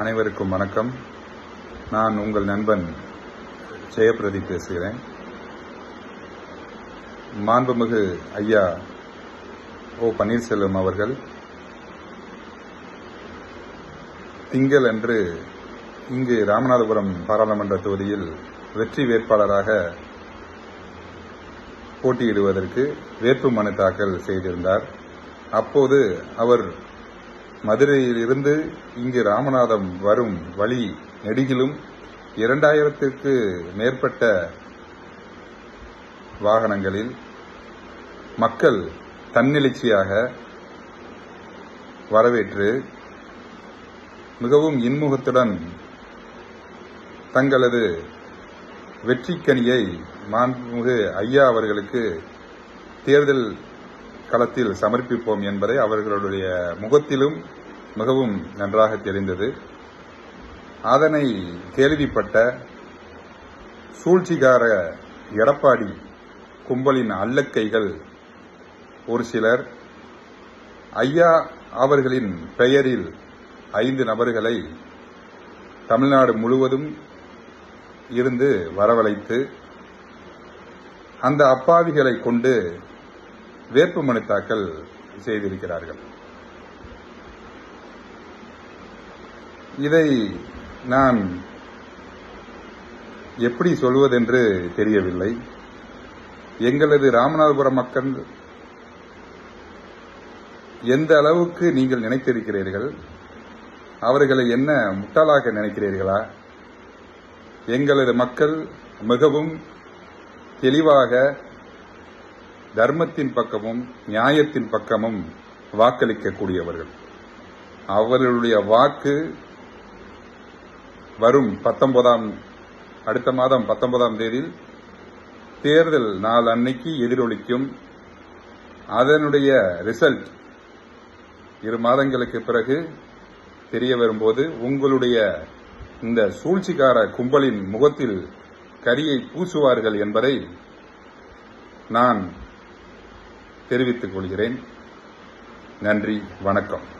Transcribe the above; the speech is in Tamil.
அனைவருக்கும் வணக்கம். நான் உங்கள் நண்பன் ஜெயபிரதி பேசுகிறேன். மாண்புமிகு ஐயா ஓ பன்னீர்செல்வம் அவர்கள் திங்கள் அன்று இங்கு ராமநாதபுரம் பாராளுமன்ற தொகுதியில் வெற்றி வேட்பாளராக போட்டியிடுவதற்கு வேட்பு மனு தாக்கல் செய்திருந்தார். அப்போது அவர் மதுரையிலிருந்து இங்கு ராமநாதம் வரும் வழி நெடுகிலும் இரண்டாயிரத்திற்கு மேற்பட்ட வாகனங்களில் மக்கள் தன்னெழுச்சியாக வரவேற்று மிகவும் இன்முகத்துடன் தங்களது வெற்றிக்கனியை மாண்புமிகு ஐயா அவர்களுக்கு தேர்தல் களத்தில் சமர்ப்பிப்போம் என்பதை அவர்களுடைய முகத்திலும் மிகவும் நன்றாக தெரிந்தது. அதனை கேள்விப்பட்ட சூழ்ச்சிகார எடப்பாடி கும்பலின் அல்லக்கைகள் ஒரு சிலர் ஐயா அவர்களின் பெயரில் ஐந்து நபர்களை தமிழ்நாடு முழுவதும் இருந்து வரவழைத்து அந்த அப்பாவிகளை கொண்டு வேட்புமனு தாக்கல் செய்திருக்கிறார்கள். இதை நான் எப்படி சொல்வதென்று தெரியவில்லை. எங்களது ராமநாதபுரம் மக்கள் எந்த அளவுக்கு நீங்கள் நினைத்திருக்கிறீர்கள்? அவர்களை என்ன முட்டாளாக நினைக்கிறீர்களா? எங்களது மக்கள் மிகவும் தெளிவாக தர்மத்தின் பக்கமும் நியாயத்தின் பக்கமும் வாக்களிக்கக்கூடியவர்கள். அவர்களுடைய வாக்கு வரும் பத்தொன்பதாம் அடுத்த மாதம் பத்தொன்பதாம் தேதியில் தேர்தல் நாள் அன்னைக்கு எதிரொலிக்கும். அதனுடைய ரிசல்ட் இரு மாதங்களுக்கு பிறகு தெரிய வரும்போது உங்களுடைய இந்த சூழ்ச்சிக்கார கும்பலின் முகத்தில் கரியை பூசுவார்கள் என்பதை நான் தெரிவித்துக் கொள்கிறேன். நன்றி வணக்கம்.